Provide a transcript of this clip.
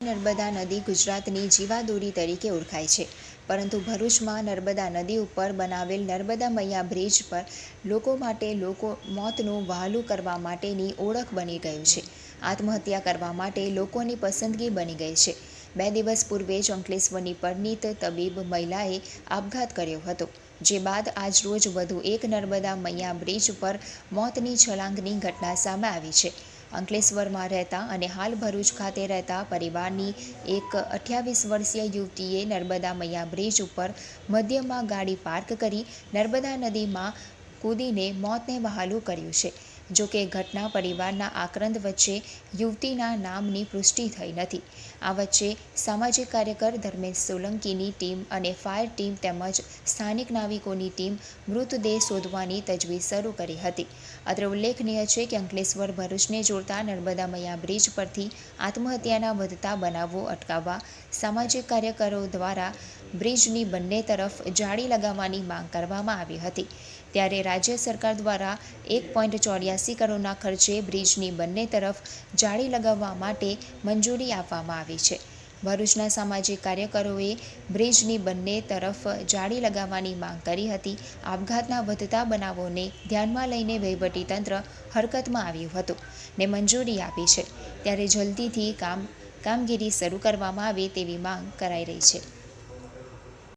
નર્મદા નદી ગુજરાતની જીવાદોરી તરીકે ઓળખાય છે. પરંતુ ભરૂચમાં નર્મદા નદી ઉપર બનાવેલ નર્મદા મૈયા બ્રિજ પર લોકો માટે લોકો મોતનું વહાલું કરવા માટેની ઓળખ બની ગયું છે. આત્મહત્યા કરવા માટે લોકોની પસંદગી બની ગઈ છે. બે દિવસ પૂર્વે જ અંકલેશ્વરની પરિણીત તબીબ મહિલાએ આપઘાત કર્યો હતો. જે બાદ આજરોજ વધુ એક નર્મદા મૈયા બ્રિજ પર મોતની છલાંગની ઘટના સામે આવી છે. અંકલેશ્વરમાં રહેતા અને હાલ ભરૂચ ખાતે રહેતા પરિવારની એક અઠ્યાવીસ વર્ષીય યુવતીએ નર્મદા મૈયા બ્રિજ ઉપર મધ્યમાં ગાડી પાર્ક કરી નર્મદા નદીમાં કૂદીને મોતને વહાલું કર્યું છે. જોકે ઘટના પરિવારના આક્રંદ વચ્ચે યુવતીના નામની પુષ્ટિ થઈ નથી. આ વચ્ચે સામાજિક કાર્યકર ધર્મેશ સોલંકીની ટીમ અને ફાયર ટીમ તેમજ સ્થાનિક નાવિકોની ટીમ મૃતદેહ શોધવાની તજવીજ શરૂ કરી હતી. અત્રે ઉલ્લેખનીય છે કે અંકલેશ્વર ભરૂચને જોડતા નર્મદા મૈયા બ્રિજ પરથી આત્મહત્યાના વધતા બનાવો અટકાવવા સામાજિક કાર્યકરો દ્વારા બ્રિજની બંને તરફ જાળી લગાવવાની માંગ કરવામાં આવી હતી. ત્યારે રાજ્ય સરકાર દ્વારા એક પોઈન્ટ ચોર્યાસી કરોડના ખર્ચે બ્રિજની બંને તરફ જાળી લગાવવા માટે મંજૂરી આપવામાં આવી છે. ભરૂચના સામાજિક કાર્યકરોએ બ્રિજની બંને તરફ જાળી લગાવવાની માંગ કરી હતી. આપઘાતના વધતા બનાવોને ધ્યાનમાં લઈને વહીવટીતંત્ર હરકતમાં આવ્યું હતું ને મંજૂરી આપી છે. ત્યારે જલ્દીથી કામ કામગીરી શરૂ કરવામાં આવે તેવી માંગ કરાઈ રહી છે.